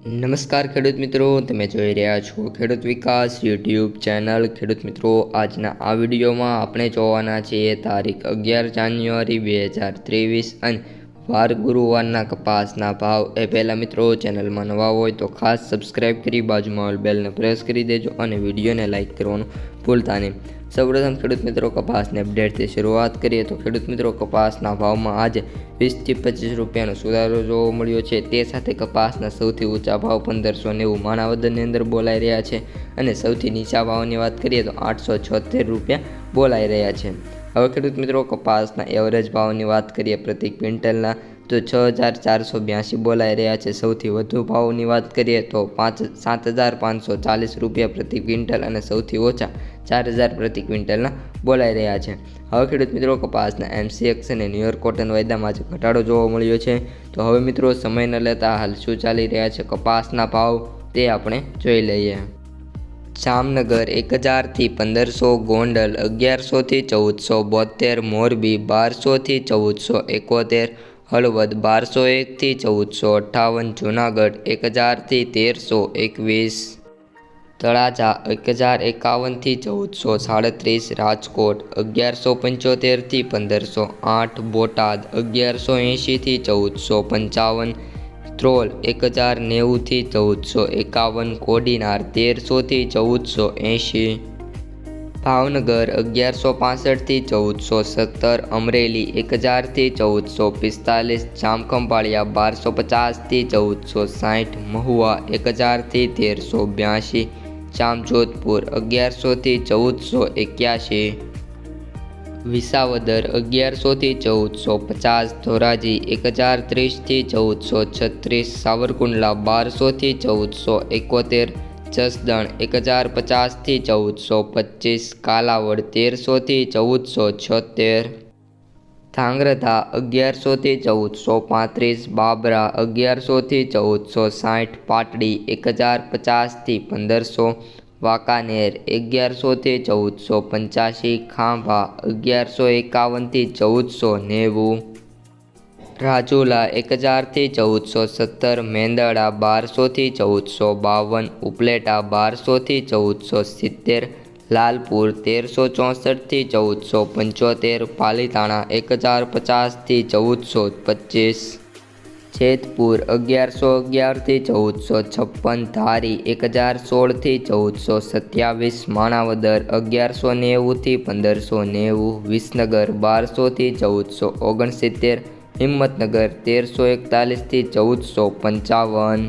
નમસ્કાર ખેડૂત મિત્રો, તમે જોઈ રહ્યા છો ખેડૂત વિકાસ યુટ્યુબ ચેનલ. ખેડૂત મિત્રો, આજના આ વિડીયોમાં આપણે જોવાના છીએ તારીખ અગિયાર જાન્યુઆરી બે હજાર ત્રેવીસ અને વાર ગુરુવારના કપાસના ભાવ એ પહેલાં મિત્રો ચેનલમાં નવા હોય તો ખાસ સબસ્ક્રાઇબ કરી બાજુમાં ઓલ બેલને પ્રેસ કરી દેજો અને વિડીયોને લાઇક કરવાનું ભૂલતા નહીં. સૌપ્રથમ ખેડૂત મિત્રો કપાસને અપડેટથી શરૂઆત કરીએ તો ખેડૂત મિત્રો કપાસના ભાવમાં આજે વીસથી પચીસ રૂપિયાનો સુધારો જોવા મળ્યો છે. તે સાથે કપાસના સૌથી ઊંચા ભાવ પંદરસો નેવું માણાવદરની અંદર બોલાઈ રહ્યા છે અને સૌથી નીચા ભાવની વાત કરીએ તો આઠસો છોતેર રૂપિયા બોલાઈ રહ્યા છે. હવે ખેડૂત મિત્રો, કપાસના એવરેજ ભાવની વાત કરીએ, પ્રતિ ક્વિન્ટલના તો છ હજાર ચારસો બ્યાસી બોલાઈ રહ્યા છે. સૌથી વધુ ભાવની વાત કરીએ તો પાંચ, સાત હજાર પાંચસો ચાલીસ રૂપિયા પ્રતિ ક્વિન્ટલ અને સૌથી ઓછા ચાર હજાર પ્રતિ ક્વિન્ટલના બોલાઈ રહ્યા છે. હવે ખેડૂત મિત્રો, કપાસના એમસીએક્સ અને ન્યુયોર્ક કોટન વાયદામાં આજે ઘટાડો જોવા મળ્યો છે. તો હવે મિત્રો, સમય ન લેતા હાલ શું ચાલી રહ્યા છે? કપાસના ભાવ તે આપણે જોઈ લઈએ. જામનગર એક હજારથી પંદરસો, ગોંડલ અગિયારસોથી ચૌદસો, બોતેર મોરબી બારસોથી ચૌદસો એકોતેર, હળવદ બારસો એકથી ચૌદસો અઠ્ઠાવન જુનાગઢ એક હજારથી તેરસો એકવીસ, તળાજા એક હજાર એકાવનથી ચૌદસો સાડત્રીસ, રાજકોટ અગિયારસો પંચોતેરથી પંદરસો આઠ, બોટાદ અગિયારસો એંશીથી ચૌદસો પંચાવન ત્રોલ એક હજાર નેવુંથી ચૌદસો એકાવન કોડીનાર તેરસોથી ચૌદસો એંશી. ભાવનગર અગિયારસો પાસઠથી ચૌદસો સત્તર. અમરેલી એક હજારથી ચૌદસો પિસ્તાલીસ. જામખંભાળિયા બારસો પચાસથી ચૌદસો સાઠ. મહુવા એક હજારથી તેરસો બ્યાસી. જામજોધપુર અગિયારસોથી ચૌદસો એક્યાસી. વિસાવદર અગિયારસોથી ચૌદસો પચાસ, ધોરાજી એક હજાર ત્રીસથી ચૌદસો છત્રીસ, સાવરકુંડલા બારસોથી ચૌદસો એકોતેર, જસદણ એક હજાર પચાસથી ચૌદસો પચીસ, કાલાવડ તેરસોથી ચૌદસો છોતેર ધાંગ્રધા અગિયારસોથી ચૌદસો પાંત્રીસ, બાબરા અગિયારસોથી ચૌદસો સાઠ, પાટડી એક હજાર પચાસથી પંદરસો વાંકાનેર અગિયારસોથી ચૌદસો પંચ્યાસી, ખાંભા, અગિયારસો એકાવનથી ચૌદસો નેવું. રાજુલા એક હજારથી ચૌદસો સત્તર. મેંદડા બારસોથી ચૌદસો બાવન. ઉપલેટા બારસોથી ચૌદસો સિત્તેર. લાલપુર, તેરસો ચોસઠથી ચૌદસો પંચોતેર. પાલીતાણા એક હજાર પચાસથી ચૌદસો પચીસ. જેતપુર અગિયારસો અગિયારથી ચૌદસો છપ્પન, ધારી એક હજાર સોળથી ચૌદસો સત્યાવીસ, માણાવદર અગિયારસો નેવુંથી પંદરસો નેવું, વિસનગર બારસોથી ચૌદસો ઓગણસિત્તેર, હિંમતનગર તેરસો એકતાલીસથી ચૌદસો પંચાવન.